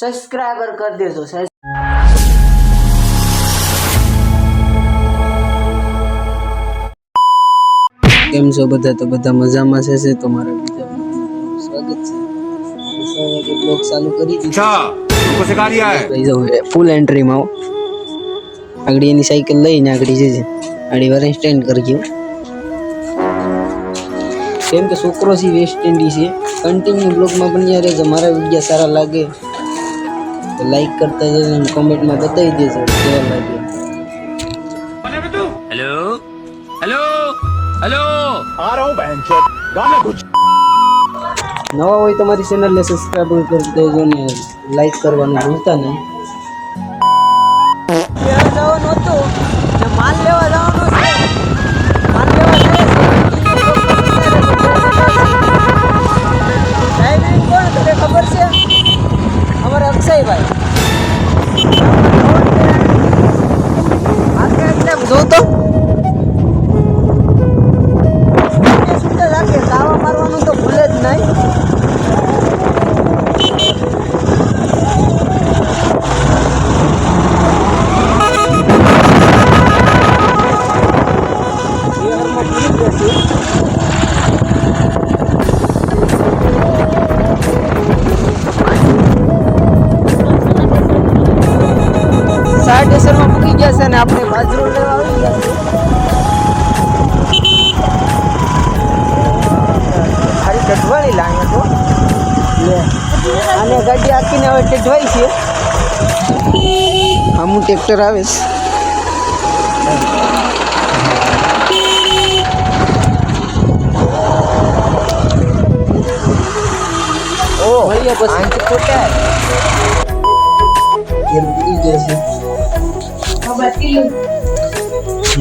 Subscriber કરી દેજો કેમ છો બધા? તો બધા મજામાં છે તો મારા બીજા સ્વાગત છે. બ્લોગ ચાલુ કરી દીધું. ફૂલ એન્ટ્રીમાં આગળ એની સાયકલ લઈને આગળ જજે આગળ વાર સ્ટેન્ડ કરી ગયો. કેમ કે છોકરો છે વેસ્ટ ઇન્ડિઝ છે કન્ટિન્યુ બ્લોગમાં બન્યા રહેજો મારા વિડીયો સારા લાગે તો લાઈક કરતા જજો અને કોમેન્ટમાં બતાવી દેજો કેવા લાગે હેલો હેલો હેલો આ રહો બહેન છો ગામે કુછ નવા હોય તમારી ચેનલને સબસ્ક્રાઇબ કરી દેજો ને લાઈક કરવાનું ભૂલતા નહીં જવાનું હતું માલ લેવા જવાનું અમારા ખાલી ટઢવાણી લાગે તો લે આને ગાડી આખીને હવે ટઢવાઈ છે આમું ટ્રેક્ટર આવે છે ઓ મળીએ પછી ખોટા એ ઉડી જશે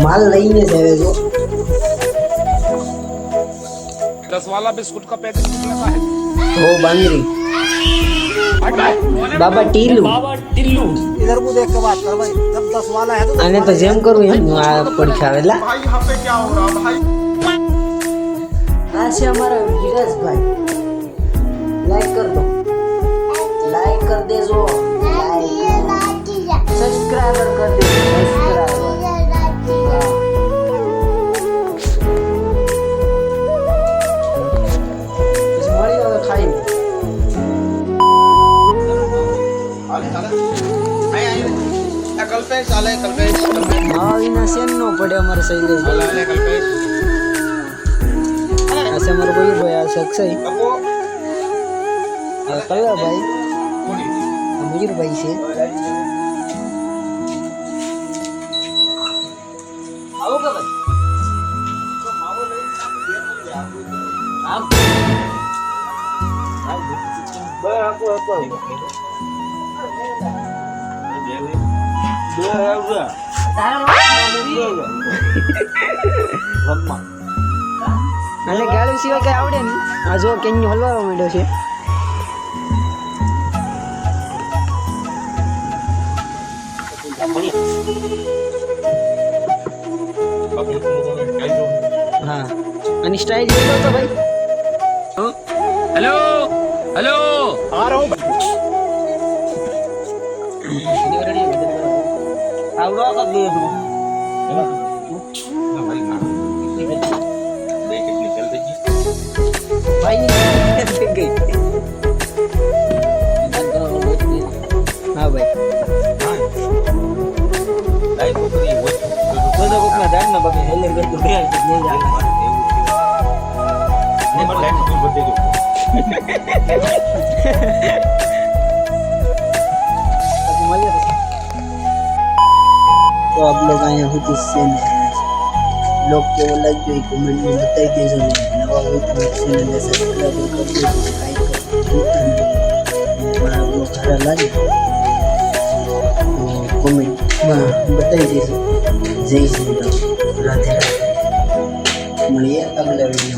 માલ લઈને જ આવે જો दस वाला बिस्कुट का पैकेट कितने का है हो बांगरी બાબા ટીલું इधर को देख के बात कर भाई जब दस वाला है तो આને તો જેમ કરું એમ આ પડખે આવેલા भाई यहाँ पे क्या हो रहा भाई આ છે અમારા વિરાજભાઈ લાઈક કર દો લાઈક કર દેજો કલ્પેશ આલે કલ્પેશ હા વિના સેન પડે અમારે શૈલેષ આલે કલ્પેશ. આસે અમારો આ શખ્સ આ કલ્લા ભાઈ? મુજીર છે. મને ગાળો સિવાય કઈ આવડે નહીં. આ જો કેન્યુ હલવા માંડ્યો છે. અને સ્ટાઇલ જોઈ ભાઈ. હેલો હેલો આ રહો આવડો તો દે તું ભાઈ હા ભાઈ તો આપ લોગ અહીંયા સુધી સેમ બ્લોગ કેવો લાગ્યો એ કોમેન્ટમાં બતાવી દેજો ને નવા હોય તો ચેનલને સબસ્ક્રાઈબ કરી દેજો લાઈક કરજો મારા બ્લોગ સારા લાગે તો કોમેન્ટમાં બતાવી દેજો જય શ્રી રામ રાધે રાધે મળીએ આગલા વિડીયોમાં